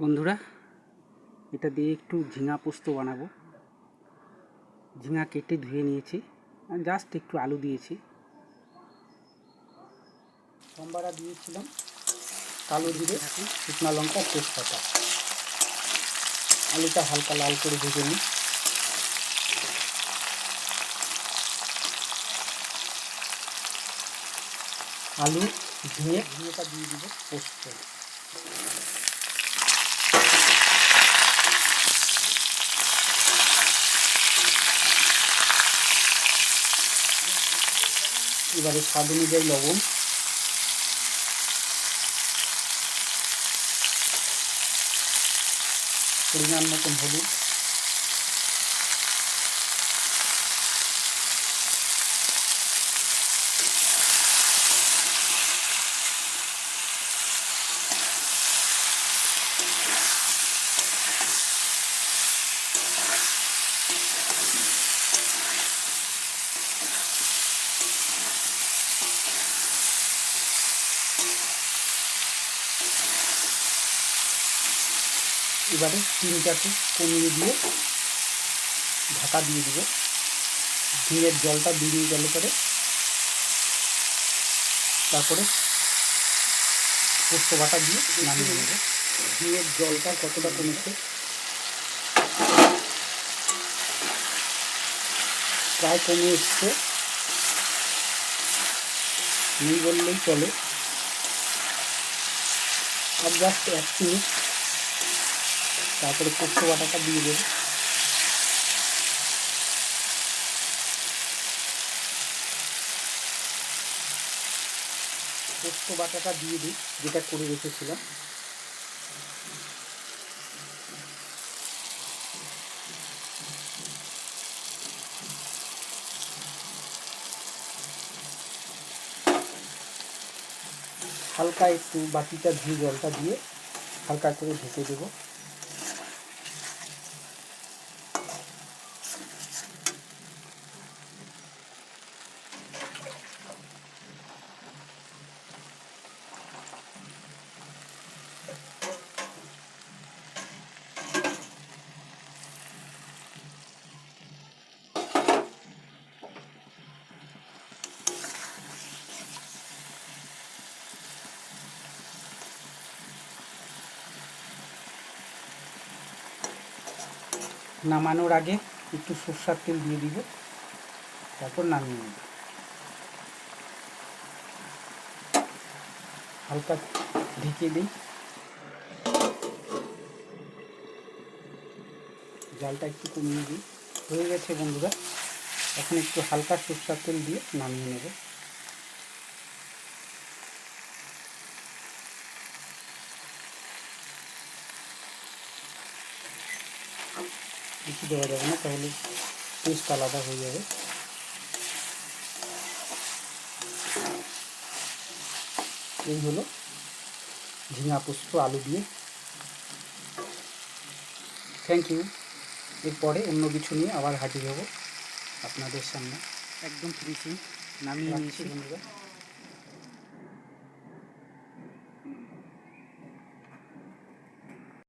বন্ধুরা, এটা দিয়ে একটু ঝিঙা পোস্ত বানাবো। ঝিঙা কেটে ধুয়ে নিয়েছি জাস্ট একটু আলু দিয়েছি। সম্বারা দিয়েছিলাম, কালো জিরে, শুকনো লঙ্কা, তেজপাতা। আলুটা হালকা লাল করে ভেজে নিই। আলু, ঝিঙে, ঝিঙেটা দিয়ে দিব পোস্ত। এবারে স্বাদ অনুযায়ী লবণ। পরিমাণ মতন হলুদ। এবারে চারটে কমিয়ে দিয়ে ঢাকা দিয়ে দিব। ঝিঙের জলটা বেরিয়ে গেলে পরে তারপরে পোস্ত বাটা দিয়ে নামিয়ে নেব। ঝিঙের জলটা কতটা কমেছে? প্রায় কমে এসছে। নেই বললেই চলে। আর জাস্ট এক মিনিট তারপরে পোস্ত বাটাটা দিয়ে দেবো। পোস্ত বাটাটা দিয়ে দিই, যেটা করে রেখেছিলাম। হালকা একটু বাটিটা ধুয়ে জলটা দিয়ে হালকা করে ঢেকে দেবো। নামানোর আগে একটু সর্ষার তেল দিয়ে দিব, তারপর নামিয়ে নেব। হালকা ঢেকে দিই। জালটা একটু কমিয়ে দিই। হয়ে গেছে বন্ধুরা, এখন একটু হালকা সর্ষার তেল দিয়ে নামিয়ে নেব। বেশি দেওয়া যাবে না তাহলে টেস্ট আলাদা হয়ে যাবে এই হলো ঝিঙা পোস্ত আলু দিয়ে থ্যাংক ইউ এরপরে অন্য কিছু নিয়ে আবার হাজির হব আপনাদের সামনে একদম ফিনিশিং নামিয়ে নিয়েছি বন্ধুরা